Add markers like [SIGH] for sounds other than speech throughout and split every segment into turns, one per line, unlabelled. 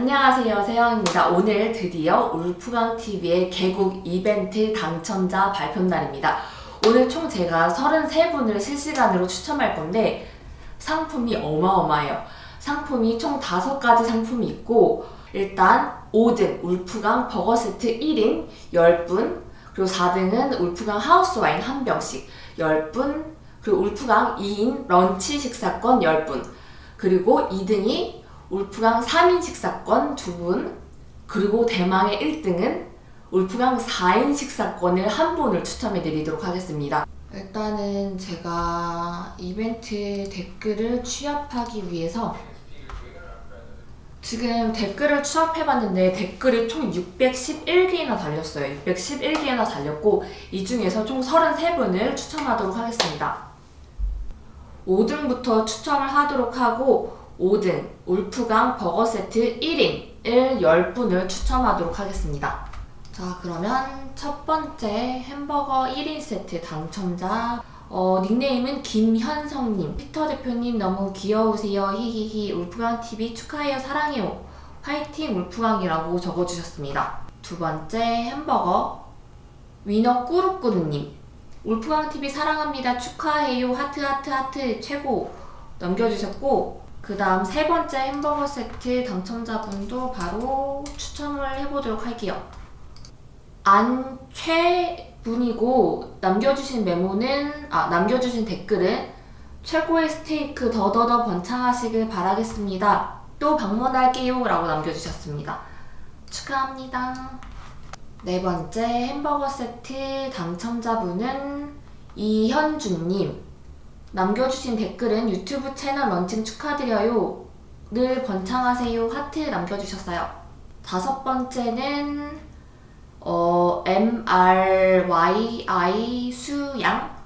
안녕하세요. 세영입니다. 오늘 드디어 울프강TV의 개국 이벤트 당첨자 발표 날입니다. 오늘 총 제가 33분을 실시간으로 추첨할 건데 상품이 어마어마해요. 상품이 총 5가지 상품이 있고 일단 5등 울프강 버거 세트 1인 10분 그리고 4등은 울프강 하우스 와인 한 병씩 10분 그리고 울프강 2인 런치 식사권 10분 그리고 2등이 울프강 3인 식사권 2분 그리고 대망의 1등은 울프강 4인 식사권을 한 분을 추첨해 드리도록 하겠습니다. 일단은 제가 이벤트 댓글을 취합하기 위해서 지금 댓글을 취합해봤는데 댓글이 총 611개나 달렸어요. 611개나 달렸고 이 중에서 총 33분을 추첨하도록 하겠습니다. 5등부터 추첨을 하도록 하고 5등 울프강 버거 세트 1인을 10분을 추첨하도록 하겠습니다. 자 그러면 첫 번째 햄버거 1인 세트 당첨자. 어, 닉네임은 김현성님. 피터 대표님 너무 귀여우세요. 히히히. 울프강 TV 축하해요. 사랑해요. 화이팅 울프강이라고 적어주셨습니다. 두 번째 햄버거 위너 꾸루꾸루님. 울프강 TV 사랑합니다. 축하해요. 하트 하트 하트. 최고. 넘겨주셨고 그 다음 세 번째 햄버거 세트 당첨자분도 바로 추첨을 해보도록 할게요. 안최 분이고 남겨주신 메모는 아 남겨주신 댓글은 최고의 스테이크 더더더 번창하시길 바라겠습니다. 또 방문할게요 라고 남겨주셨습니다. 축하합니다. 네 번째 햄버거 세트 당첨자분은 이현주님 남겨주신 댓글은 유튜브 채널 런칭 축하드려요. 늘 번창하세요. 하트 남겨주셨어요. 다섯 번째는 어, MRYI 수양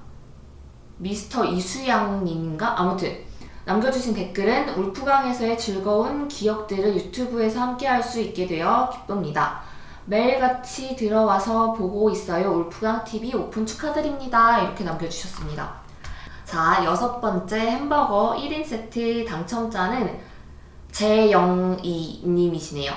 미스터 이수양님인가? 아무튼 남겨주신 댓글은 울프강에서의 즐거운 기억들을 유튜브에서 함께 할 수 있게 되어 기쁩니다. 매일같이 들어와서 보고 있어요. 울프강 TV 오픈 축하드립니다. 이렇게 남겨주셨습니다. 자, 여섯 번째 햄버거 1인 세트 당첨자는 재영이님이시네요.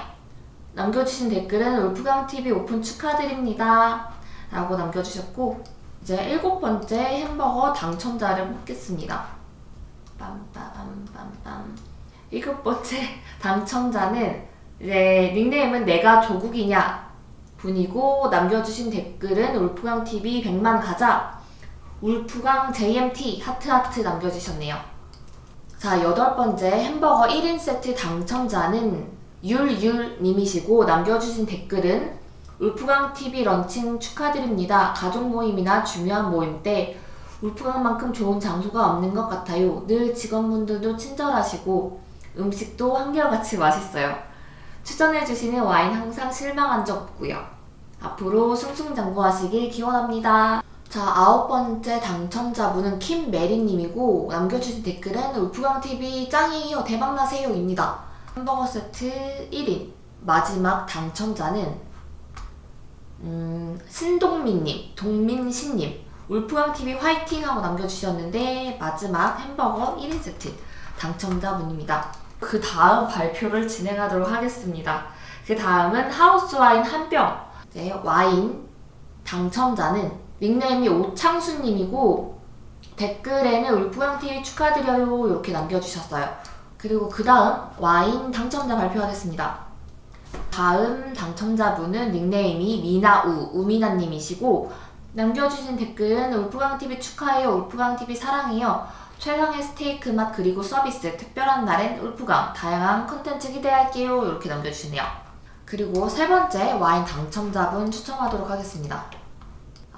남겨주신 댓글은 울프강TV 오픈 축하드립니다. 라고 남겨주셨고, 이제 일곱 번째 햄버거 당첨자를 뽑겠습니다. 빰빠밤빰빰. 일곱 번째 [LAUGHS] 당첨자는 이제 닉네임은 내가 조국이냐 분이고, 남겨주신 댓글은 울프강TV 100만 가자. 울프강 JMT 하트하트 남겨주셨네요. 자, 여덟 번째 햄버거 1인 세트 당첨자는 율율님이시고 남겨주신 댓글은 울프강 TV 런칭 축하드립니다. 가족 모임이나 중요한 모임 때 울프강만큼 좋은 장소가 없는 것 같아요. 늘 직원분들도 친절하시고 음식도 한결같이 맛있어요. 추천해주시는 와인 항상 실망한 적 없고요. 앞으로 승승장구하시길 기원합니다. 자, 아홉 번째 당첨자분은 김메리님이고 남겨주신 댓글은 울프강TV 짱이에요 대박나세요입니다. 햄버거 세트 1인 마지막 당첨자는 음, 신동민님, 동민신님 울프강TV 화이팅 하고 남겨주셨는데 마지막 햄버거 1인 세트 당첨자분입니다. 그 다음 발표를 진행하도록 하겠습니다. 그 다음은 하우스 와인 한 병. 네, 와인 당첨자는 닉네임이 오창수님이고 댓글에는 울프강TV 축하드려요 이렇게 남겨주셨어요. 그리고 그 다음 와인 당첨자 발표하겠습니다. 다음 당첨자분은 닉네임이 미나우 우미나님이시고 남겨주신 댓글은 울프강TV 축하해요 울프강TV 사랑해요 최상의 스테이크 맛 그리고 서비스 특별한 날엔 울프강 다양한 컨텐츠 기대할게요 이렇게 남겨주시네요. 그리고 세 번째 와인 당첨자분 추첨하도록 하겠습니다.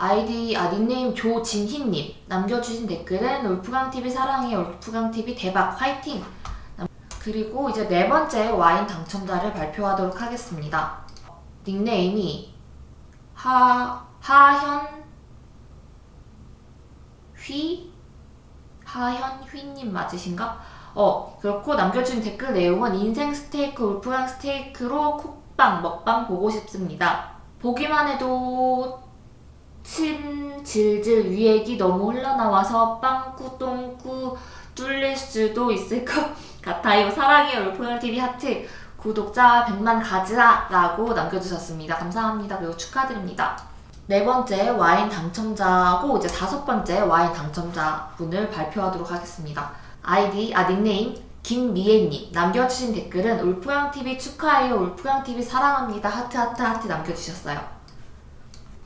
아이디 아 닉네임 조진희님 남겨주신 댓글은 울프강TV 사랑해요 울프강TV 대박 화이팅 그리고 이제 네 번째 와인 당첨자를 발표하도록 하겠습니다. 닉네임이 하 하현 휘 하현 휘님 맞으신가? 어 그렇고 남겨주신 댓글 내용은 인생 스테이크 울프강 스테이크로 쿡방 먹방 보고 싶습니다. 보기만 해도 침 질질 위액이 너무 흘러나와서 빵꾸 똥꾸 뚫릴 수도 있을 것 [LAUGHS] 같아요. 사랑해요 울프강 TV 하트. 구독자 100만 가즈라라고 남겨주셨습니다. 감사합니다. 그리고 축하드립니다. 네 번째 와인 당첨자고 이제 다섯 번째 와인 당첨자 분을 발표하도록 하겠습니다. 아이디 아 닉네임 김미애님 남겨주신 댓글은 울프양 TV 축하해요. 울프양 TV 사랑합니다. 하트 하트 하트 남겨주셨어요.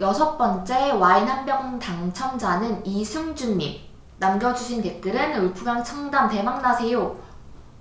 여섯 번째 와인 한 병 당첨자는 이승준님 남겨주신 댓글은 울프강 청담 대박나세요.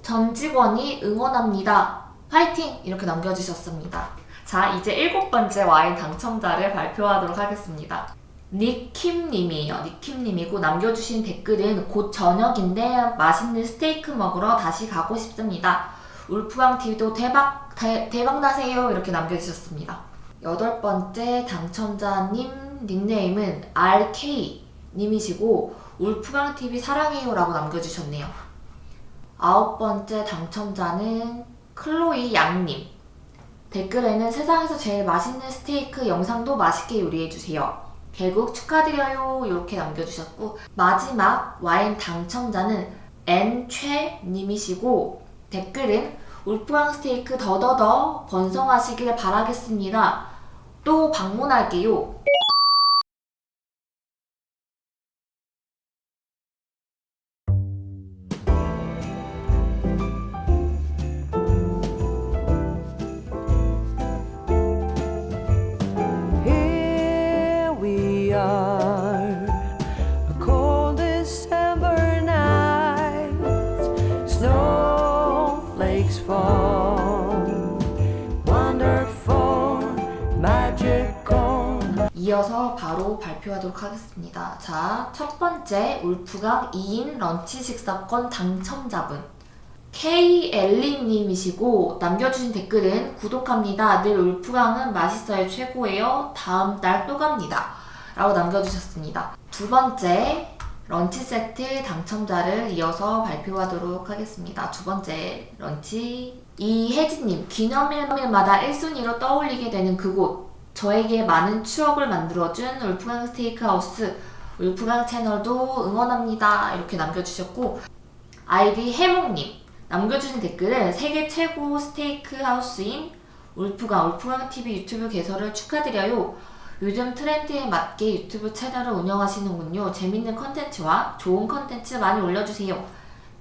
전 직원이 응원합니다. 파이팅! 이렇게 남겨주셨습니다. 자, 이제 일곱 번째 와인 당첨자를 발표하도록 하겠습니다. 니킴님이에요. 니킴님이고 남겨주신 댓글은 곧 저녁인데 맛있는 스테이크 먹으러 다시 가고 싶습니다. 울프강 TV도 대박 대, 대박 나세요. 이렇게 남겨주셨습니다. 여덟 번째 당첨자님 닉네임은 RK 님이시고 울프강 TV 사랑해요라고 남겨주셨네요. 아홉 번째 당첨자는 클로이 양님. 댓글에는 세상에서 제일 맛있는 스테이크 영상도 맛있게 요리해주세요. 개국 축하드려요. 이렇게 남겨주셨고, 마지막 와인 당첨자는 N최님이시고, 댓글은 울프강 스테이크 더더더 번성하시길 바라겠습니다. 또 방문할게요. 이어서 바로 발표하도록 하겠습니다. 자, 첫 번째 울프강 2인 런치 식사권 당첨자분. K엘리님이시고 남겨주신 댓글은 구독합니다. 늘 울프강은 맛있어요. 최고예요. 다음 달또 갑니다. 라고 남겨주셨습니다. 두 번째 런치 세트 당첨자를 이어서 발표하도록 하겠습니다. 두 번째 런치 이혜진님 기념일마다 1순위로 떠올리게 되는 그곳 저에게 많은 추억을 만들어준 울프강 스테이크하우스 울프강 채널도 응원합니다 이렇게 남겨주셨고 아이디 해몽님 남겨주신 댓글은 세계 최고 스테이크 하우스인 울프강 울프강 TV 유튜브 개설을 축하드려요. 요즘 트렌드에 맞게 유튜브 채널을 운영하시는군요. 재밌는 컨텐츠와 좋은 컨텐츠 많이 올려주세요.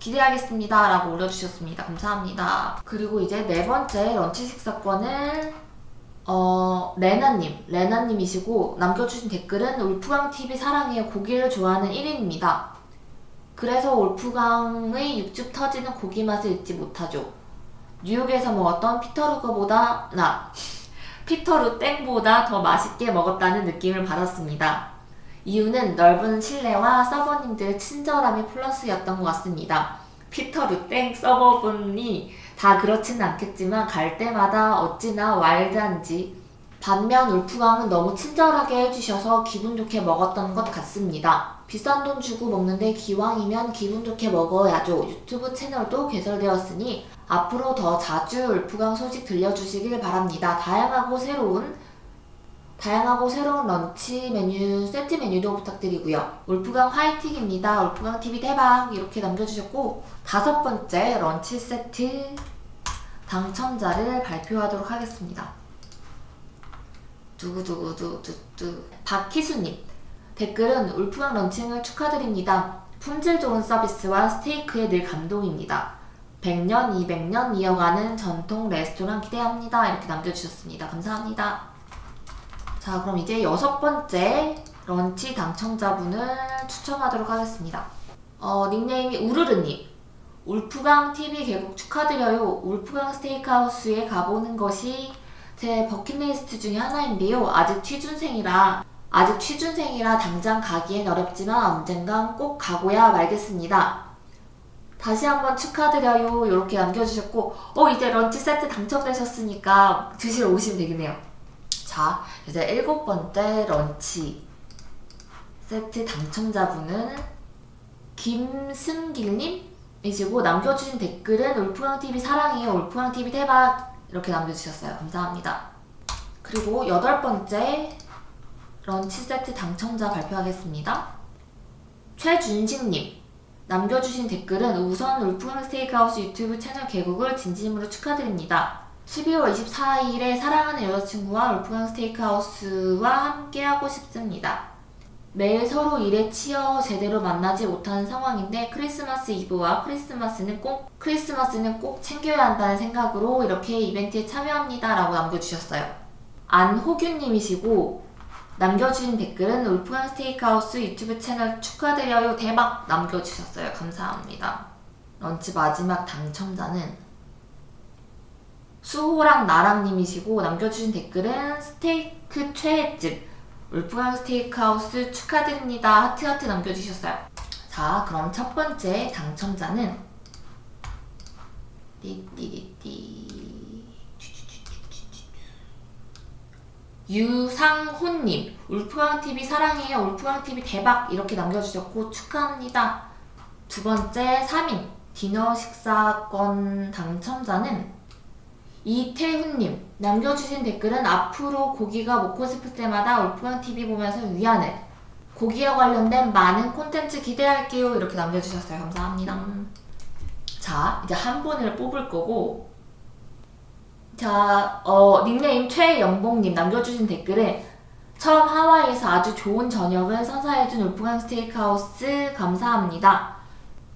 기대하겠습니다. 라고 올려주셨습니다. 감사합니다. 그리고 이제 네 번째 런치 식사권을 어, 레나님, 레나님이시고 남겨주신 댓글은 울프강 TV 사랑해요. 고기를 좋아하는 1인입니다. 그래서 올프강의 육즙 터지는 고기 맛을 잊지 못하죠. 뉴욕에서 먹었던 피터루거보다 나 피터루 땡보다 더 맛있게 먹었다는 느낌을 받았습니다. 이유는 넓은 실내와 서버님들의 친절함이 플러스였던 것 같습니다. 피터 루 땡 서버분이 다 그렇진 않겠지만 갈 때마다 어찌나 와일드한지 반면 울프강은 너무 친절하게 해주셔서 기분 좋게 먹었던 것 같습니다. 비싼 돈 주고 먹는데 기왕이면 기분 좋게 먹어야죠. 유튜브 채널도 개설되었으니 앞으로 더 자주 울프강 소식 들려주시길 바랍니다. 다양하고 새로운 다양하고 새로운 런치 메뉴, 세트 메뉴도 부탁드리고요. 울프강 화이팅입니다. 울프강 TV 대박 이렇게 남겨주셨고 다섯 번째 런치 세트 당첨자를 발표하도록 하겠습니다. 두구두구두두두 박희수님 댓글은 울프강 런칭을 축하드립니다. 품질 좋은 서비스와 스테이크에 늘 감동입니다. 100년, 200년 이어가는 전통 레스토랑 기대합니다. 이렇게 남겨주셨습니다. 감사합니다. 자, 그럼 이제 여섯 번째 런치 당첨자분을 추첨하도록 하겠습니다. 어, 닉네임이 우르르님. 울프강 TV 개국 축하드려요. 울프강 스테이크하우스에 가보는 것이 제 버킷리스트 중에 하나인데요. 아직 취준생이라 아직 취준생이라 당장 가기엔 어렵지만 언젠간 꼭 가고야 말겠습니다. 다시 한번 축하드려요. 이렇게 남겨주셨고, 어 이제 런치 세트 당첨되셨으니까 드시러 오시면 되겠네요. 자, 이제 일곱 번째 런치 세트 당첨자분은 김승길님이시고 남겨주신 댓글은 울프강TV 사랑해요. 울프강TV 대박 이렇게 남겨주셨어요. 감사합니다. 그리고 여덟 번째 런치 세트 당첨자 발표하겠습니다. 최준식님 남겨주신 댓글은 우선 울프강 스테이크하우스 유튜브 채널 개국을 진심으로 축하드립니다. 12월 24일에 사랑하는 여자친구와 울프강 스테이크하우스와 함께 하고 싶습니다. 매일 서로 일에 치여 제대로 만나지 못하는 상황인데 크리스마스 이브와 크리스마스는 꼭 크리스마스는 꼭 챙겨야 한다는 생각으로 이렇게 이벤트에 참여합니다라고 남겨주셨어요. 안호규님이시고 남겨주신 댓글은 울프강 스테이크하우스 유튜브 채널 축하드려요 대박 남겨주셨어요. 감사합니다. 런치 마지막 당첨자는 수호랑 나랑님이시고 남겨주신 댓글은 스테이크 최애집 울프강 스테이크하우스 축하드립니다. 하트 하트 남겨주셨어요. 자, 그럼 첫 번째 당첨자는 띠띠띠띠 유상훈님 울프강 TV 사랑해요. 울프강 TV 대박 이렇게 남겨주셨고 축하합니다. 두 번째 3인 디너 식사권 당첨자는 이태훈님 남겨주신 댓글은 앞으로 고기가 먹고 싶을 때마다 울프강 TV 보면서 위안을 고기와 관련된 많은 콘텐츠 기대할게요. 이렇게 남겨주셨어요. 감사합니다. 자 이제 한 분을 뽑을 거고. 자 어, 닉네임 최영봉님 남겨주신 댓글에 처음 하와이에서 아주 좋은 저녁을 선사해준 울프강 스테이크하우스 감사합니다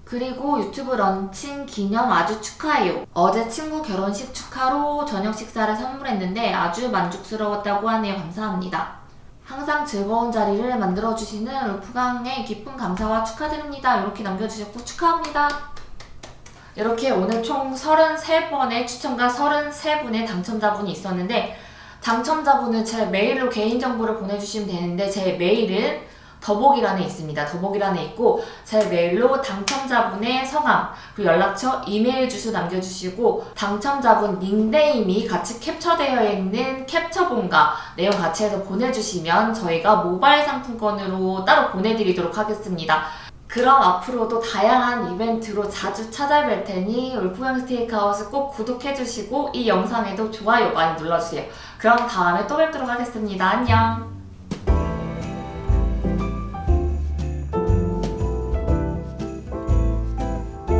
그리고 유튜브 런칭 기념 아주 축하해요. 어제 친구 결혼식 축하로 저녁 식사를 선물했는데 아주 만족스러웠다고 하네요. 감사합니다. 항상 즐거운 자리를 만들어주시는 울프강의 기쁜 감사와 축하드립니다. 이렇게 남겨주셨고 축하합니다. 이렇게 오늘 총 33번의 추첨과 33분의 당첨자분이 있었는데 당첨자분은 제 메일로 개인정보를 보내주시면 되는데 제 메일은 더보기란에 있습니다. 더보기란에 있고 제 메일로 당첨자분의 성함 그리고 연락처, 이메일 주소 남겨주시고 당첨자분 닉네임이 같이 캡처되어 있는 캡처본과 내용 같이 해서 보내주시면 저희가 모바일 상품권으로 따로 보내드리도록 하겠습니다. 그럼 앞으로도 다양한 이벤트로 자주 찾아뵐 테니 울프강 스테이크하우스 꼭 구독해주시고 이 영상에도 좋아요 많이 눌러주세요. 그럼 다음에 또 뵙도록 하겠습니다. 안녕!